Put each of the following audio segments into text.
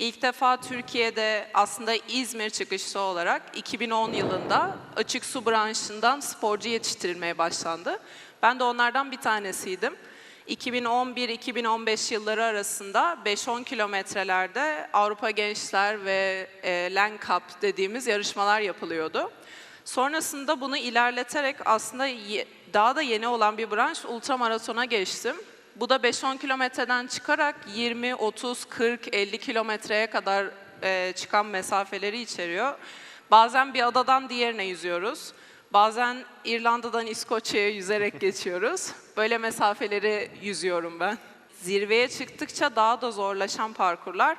İlk defa Türkiye'de aslında İzmir çıkışlı olarak 2010 yılında açık su branşından sporcu yetiştirilmeye başlandı. Ben de onlardan bir tanesiydim. 2011-2015 yılları arasında 5-10 kilometrelerde Avrupa Gençler ve e, Len Cup dediğimiz yarışmalar yapılıyordu. Sonrasında bunu ilerleterek aslında daha da yeni olan bir branş ultramaratona geçtim. Bu da 5-10 kilometreden çıkarak 20, 30, 40, 50 kilometreye kadar e, çıkan mesafeleri içeriyor. Bazen bir adadan diğerine yüzüyoruz. Bazen İrlanda'dan İskoçya'ya yüzerek geçiyoruz. Böyle mesafeleri yüzüyorum ben. Zirveye çıktıkça daha da zorlaşan parkurlar.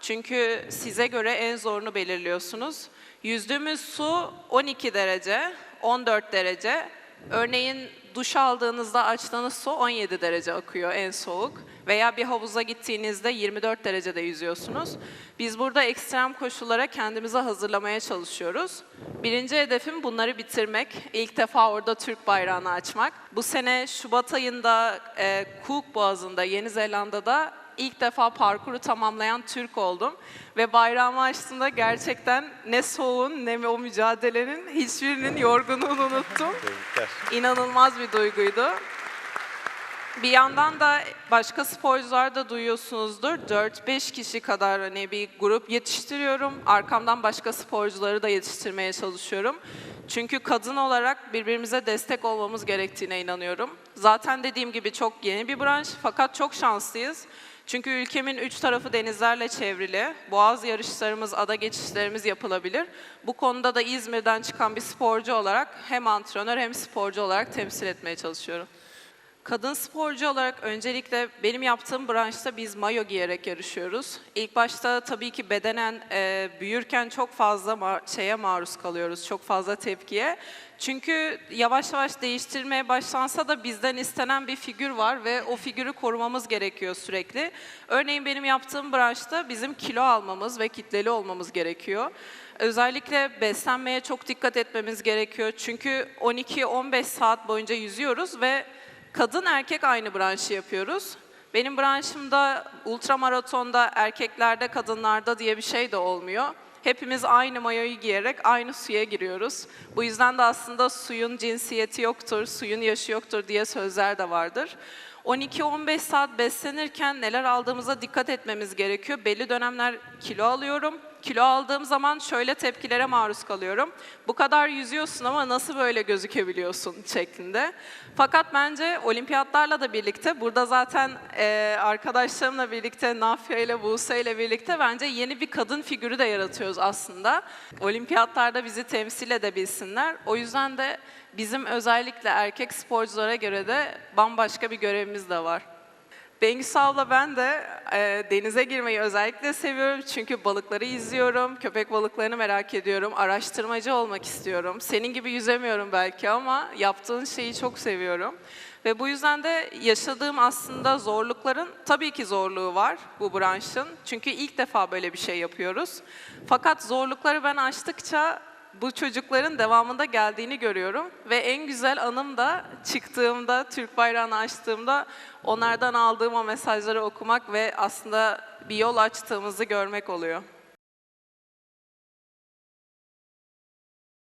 Çünkü size göre en zorunu belirliyorsunuz. Yüzdüğümüz su 12 derece, 14 derece. Örneğin duş aldığınızda açtığınız su 17 derece akıyor en soğuk. Veya bir havuza gittiğinizde 24 derecede yüzüyorsunuz. Biz burada ekstrem koşullara kendimizi hazırlamaya çalışıyoruz. Birinci hedefim bunları bitirmek. İlk defa orada Türk bayrağını açmak. Bu sene Şubat ayında e, Cook Boğazı'nda, Yeni Zelanda'da ilk defa parkuru tamamlayan Türk oldum. Ve bayrağımı açtığımda gerçekten ne soğuğun ne o mücadelenin hiçbirinin yorgunluğunu unuttum. İnanılmaz bir duyguydu. Bir yandan da başka sporcular da duyuyorsunuzdur. 4-5 kişi kadar hani bir grup yetiştiriyorum. Arkamdan başka sporcuları da yetiştirmeye çalışıyorum. Çünkü kadın olarak birbirimize destek olmamız gerektiğine inanıyorum. Zaten dediğim gibi çok yeni bir branş fakat çok şanslıyız. Çünkü ülkemin üç tarafı denizlerle çevrili. Boğaz yarışlarımız, ada geçişlerimiz yapılabilir. Bu konuda da İzmir'den çıkan bir sporcu olarak hem antrenör hem sporcu olarak temsil etmeye çalışıyorum. Kadın sporcu olarak öncelikle benim yaptığım branşta biz mayo giyerek yarışıyoruz. İlk başta tabii ki bedenen e, büyürken çok fazla ma- şeye maruz kalıyoruz, çok fazla tepkiye. Çünkü yavaş yavaş değiştirmeye başlansa da bizden istenen bir figür var ve o figürü korumamız gerekiyor sürekli. Örneğin benim yaptığım branşta bizim kilo almamız ve kitleli olmamız gerekiyor. Özellikle beslenmeye çok dikkat etmemiz gerekiyor. Çünkü 12-15 saat boyunca yüzüyoruz ve kadın erkek aynı branşı yapıyoruz. Benim branşımda ultramaratonda erkeklerde kadınlarda diye bir şey de olmuyor. Hepimiz aynı mayoyu giyerek aynı suya giriyoruz. Bu yüzden de aslında suyun cinsiyeti yoktur, suyun yaşı yoktur diye sözler de vardır. 12-15 saat beslenirken neler aldığımıza dikkat etmemiz gerekiyor. Belli dönemler kilo alıyorum. Kilo aldığım zaman şöyle tepkilere maruz kalıyorum. Bu kadar yüzüyorsun ama nasıl böyle gözükebiliyorsun şeklinde. Fakat bence olimpiyatlarla da birlikte, burada zaten e, arkadaşlarımla birlikte, Nafya ile Buse ile birlikte bence yeni bir kadın figürü de yaratıyoruz aslında. Olimpiyatlarda bizi temsil edebilsinler. O yüzden de bizim özellikle erkek sporculara göre de bambaşka bir görevimiz de var. Bengüsü abla ben de e, denize girmeyi özellikle seviyorum çünkü balıkları izliyorum, köpek balıklarını merak ediyorum, araştırmacı olmak istiyorum. Senin gibi yüzemiyorum belki ama yaptığın şeyi çok seviyorum. Ve bu yüzden de yaşadığım aslında zorlukların tabii ki zorluğu var bu branşın. Çünkü ilk defa böyle bir şey yapıyoruz. Fakat zorlukları ben aştıkça bu çocukların devamında geldiğini görüyorum ve en güzel anım da çıktığımda, Türk bayrağını açtığımda onlardan aldığım o mesajları okumak ve aslında bir yol açtığımızı görmek oluyor.